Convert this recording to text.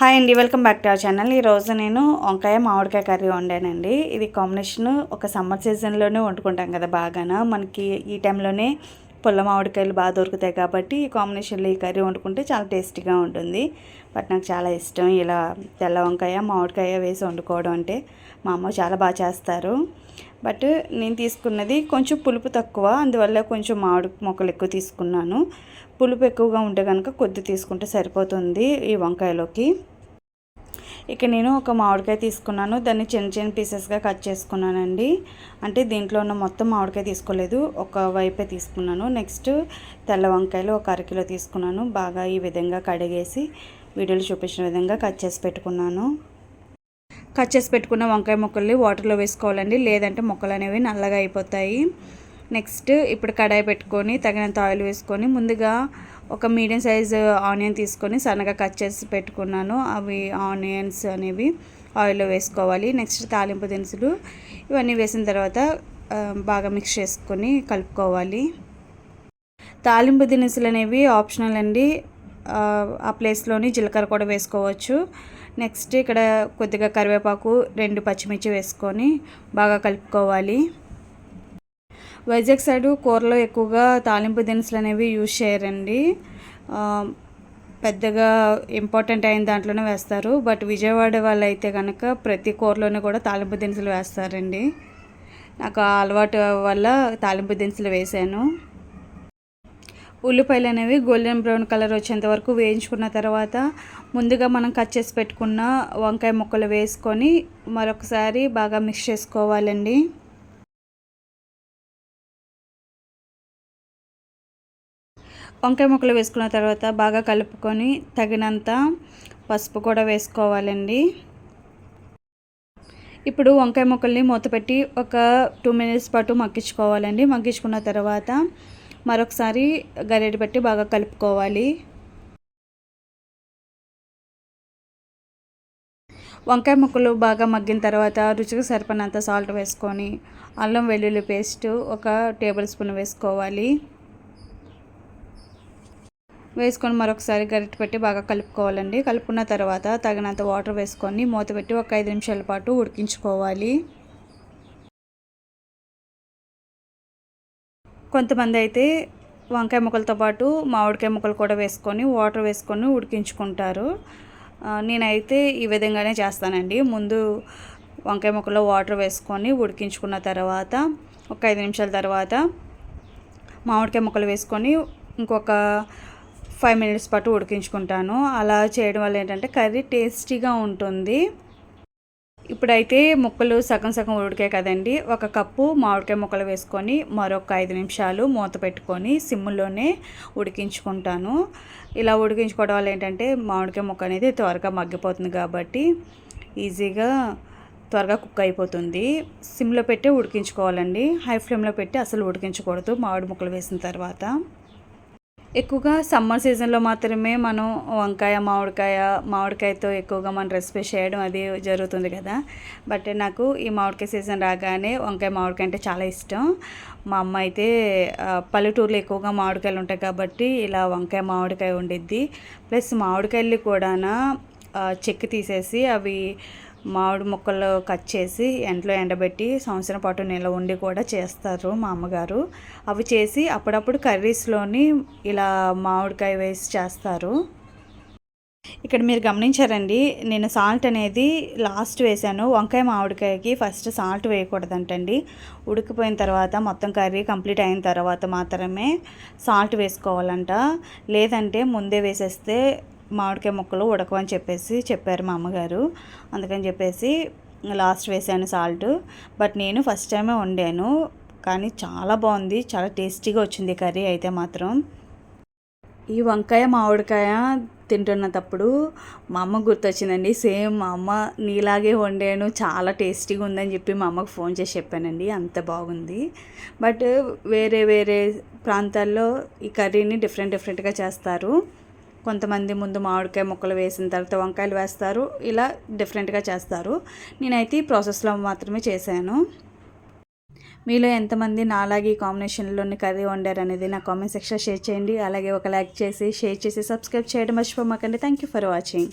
Hi అండి welcome back to our channel. ఈరోజు నేను వంకాయ మామిడికాయ కర్రీ వండానండి. ఇది కాంబినేషన్ ఒక సమ్మర్ సీజన్లోనే వండుకుంటాం కదా బాగాన? మనకి ఈ టైంలోనే పుల్ల మామిడికాయలు బాగా దొరుకుతాయి కాబట్టి ఈ కాంబినేషన్లో ఈ కర్రీ వండుకుంటే చాలా టేస్టీగా ఉంటుంది. బట్ నాకు చాలా ఇష్టం ఇలా తెల్ల వంకాయ మామిడికాయ వేసి వండుకోవడం అంటే. మా అమ్మ చాలా బాగా చేస్తారు. బట్ నేను తీసుకున్నది కొంచెం పులుపు తక్కువ అందువల్ల కొంచెం మామిడి మొక్కలు ఎక్కువ తీసుకున్నాను. పులుపు ఎక్కువగా ఉంటే కనుక కొద్ది తీసుకుంటే సరిపోతుంది ఈ వంకాయలోకి. ఇక నేను ఒక మామిడికాయ తీసుకున్నాను. దాన్ని చిన్న చిన్న పీసెస్గా కట్ చేసుకున్నానండి. అంటే దీంట్లో ఉన్న మొత్తం మామిడికాయ తీసుకోలేదు. ఒక వైపే తీసుకున్నాను. నెక్స్ట్ తెల్ల వంకాయలు ఒక అరకిలో తీసుకున్నాను. బాగా ఈ విధంగా కడిగేసి వీడియోలు చూపించిన విధంగా కట్ చేసి పెట్టుకున్నాను. కట్ చేసి పెట్టుకున్న వంకాయ ముక్కల్ని వాటర్లో వేసుకోవాలండి. లేదంటే ముక్కలు అనేవి నల్లగా అయిపోతాయి. నెక్స్ట్ ఇప్పుడు కడాయి పెట్టుకొని తగినంత ఆయిల్ వేసుకొని ముందుగా ఒక మీడియం సైజ్ ఆనియన్ తీసుకొని సన్నగా కట్ చేసి పెట్టుకున్నాను. అవి ఆనియన్స్ అనేవి ఆయిల్లో వేసుకోవాలి. నెక్స్ట్ తాలింపు దినుసులు ఇవన్నీ వేసిన తర్వాత బాగా మిక్స్ చేసుకొని కలుపుకోవాలి. తాలింపు దినుసులు అనేవి ఆప్షనల్ అండి. ఆ ప్లేస్లోని జీలకర్ర కూడా వేసుకోవచ్చు. నెక్స్ట్ ఇక్కడ కొద్దిగా కరివేపాకు రెండు పచ్చిమిర్చి వేసుకొని బాగా కలుపుకోవాలి. వైజాగ్ సైడు కూరలో ఎక్కువగా తాలింపు దినుసులు అనేవి యూజ్ చేయరండి. పెద్దగా ఇంపార్టెంట్ అయిన దాంట్లోనే వేస్తారు. బట్ విజయవాడ వాళ్ళు అయితే కనుక ప్రతి కూరలోనే కూడా తాలింపు దినుసులు వేస్తారండి. నాకు ఆ అలవాటు వల్ల తాలింపు దినుసులు వేసాను. ఉల్లిపాయలు అనేవి గోల్డెన్ బ్రౌన్ కలర్ వచ్చేంత వరకు వేయించుకున్న తర్వాత ముందుగా మనం కట్ చేసి పెట్టుకున్న వంకాయ ముక్కలు వేసుకొని మరొకసారి బాగా మిక్స్ చేసుకోవాలండి. వంకాయ ముక్కలు వేసుకున్న తర్వాత బాగా కలుపుకొని తగినంత పసుపు కూడా వేసుకోవాలండి. ఇప్పుడు వంకాయ ముక్కల్ని మూతపెట్టి ఒక టూ మినిట్స్ పాటు మగ్గించుకోవాలండి. మగ్గించుకున్న తర్వాత మరొకసారి గరిటె పెట్టి బాగా కలుపుకోవాలి. వంకాయ ముక్కలు బాగా మగ్గిన తర్వాత రుచికి సరిపడినంత సాల్ట్ వేసుకొని అల్లం వెల్లుల్లి పేస్ట్ ఒక టేబుల్ స్పూన్ వేసుకోవాలి. వేసుకొని మరొకసారి గరిటె పెట్టి బాగా కలుపుకోవాలండి. కలుపుకున్న తర్వాత తగినంత వాటర్ వేసుకొని మూత పెట్టి ఒక ఐదు నిమిషాల పాటు ఉడికించుకోవాలి. కొంతమంది అయితే వంకాయ ముక్కలతో పాటు మామిడికాయ ముక్కలు కూడా వేసుకొని వాటర్ వేసుకొని ఉడికించుకుంటారు. నేనైతే ఈ విధంగానే చేస్తానండి. ముందు వంకాయ ముక్కలో వాటర్ వేసుకొని ఉడికించుకున్న తర్వాత ఒక ఐదు నిమిషాల తర్వాత మామిడికాయ ముక్కలు వేసుకొని ఇంకొక ఫైవ్ మినిట్స్ పాటు ఉడికించుకుంటాను. అలా చేయడం వల్ల ఏంటంటే కర్రీ టేస్టీగా ఉంటుంది. ఇప్పుడైతే ముక్కలు సగం సగం ఉడికాయి కదండి. ఒక కప్పు మామిడికాయ ముక్కలు వేసుకొని మరొక ఐదు నిమిషాలు మూత పెట్టుకొని సిమ్లోనే ఉడికించుకుంటాను. ఇలా ఉడికించుకోవడం వల్ల ఏంటంటే మామిడికాయ ముక్క అనేది త్వరగా మగ్గిపోతుంది కాబట్టి ఈజీగా త్వరగా కుక్ అయిపోతుంది. సిమ్లో పెట్టి ఉడికించుకోవాలండి. హై ఫ్లేమ్లో పెట్టి అసలు ఉడికించకూడదు మామిడి ముక్కలు వేసిన తర్వాత. ఎక్కువగా సమ్మర్ సీజన్లో మాత్రమే మనం వంకాయ మామిడికాయ మామిడికాయతో ఎక్కువగా మనం రెసిపీ చేయడం అది జరుగుతుంది కదా. బట్ నాకు ఈ మామిడికాయ సీజన్ రాగానే వంకాయ మామిడికాయ అంటే చాలా ఇష్టం. మా అమ్మ అయితే పల్లెటూరులో ఎక్కువగా మామిడికాయలు ఉంటాయి కాబట్టి ఇలా వంకాయ మామిడికాయ ఉండిద్ది ప్లస్ మామిడికాయలు కూడా చెక్కి తీసేసి అవి మామిడి ముక్కలు కట్ చేసి ఎండలో ఎండబెట్టి సంవత్సరం పాటు నిల్వ ఉండి కూడా చేస్తారు మా అమ్మగారు. అవి చేసి అప్పుడప్పుడు కర్రీస్లోని ఇలా మామిడికాయ వేసి చేస్తారు. ఇక్కడ మీరు గమనించారండి నేను సాల్ట్ అనేది లాస్ట్ వేసాను వంకాయ మామిడికాయకి ఫస్ట్ సాల్ట్ వేయకూడదంటండి. ఉడికిపోయిన తర్వాత మొత్తం కర్రీ కంప్లీట్ అయిన తర్వాత మాత్రమే సాల్ట్ వేసుకోవాలంట. లేదంటే ముందే వేసేస్తే మామిడికాయ ముక్కలు ఉడకమని చెప్పేసి చెప్పారు మా అమ్మగారు. అందుకని చెప్పేసి లాస్ట్ వేసాను సాల్ట్. బట్ నేను ఫస్ట్ టైమే వండాను. కానీ చాలా బాగుంది. చాలా టేస్టీగా వచ్చింది కర్రీ అయితే మాత్రం. ఈ వంకాయ మామిడికాయ తింటున్నప్పుడు మా అమ్మ గుర్తొచ్చిందండి. సేమ్ మా అమ్మ నీలాగే వండాను. చాలా టేస్టీగా ఉందని చెప్పి మా అమ్మకు ఫోన్ చేసి చెప్పానండి. అంత బాగుంది. బట్ వేరే వేరే ప్రాంతాల్లో ఈ కర్రీని డిఫరెంట్ డిఫరెంట్గా చేస్తారు. కొంతమంది ముందు మామిడికాయ ముక్కలు వేసిన తర్వాత వంకాయలు వేస్తారు. ఇలా డిఫరెంట్గా చేస్తారు. నేనైతే ఈ ప్రాసెస్లో మాత్రమే చేశాను. మీలో ఎంతమంది నాలాగే కాంబినేషన్లోని కర్రీ వండారు అనేది నా కామెంట్ సెక్షన్ షేర్ చేయండి. అలాగే ఒక లైక్ చేసి షేర్ చేసి సబ్స్క్రైబ్ చేయడం మర్చిపోమాకండి. Thank you for watching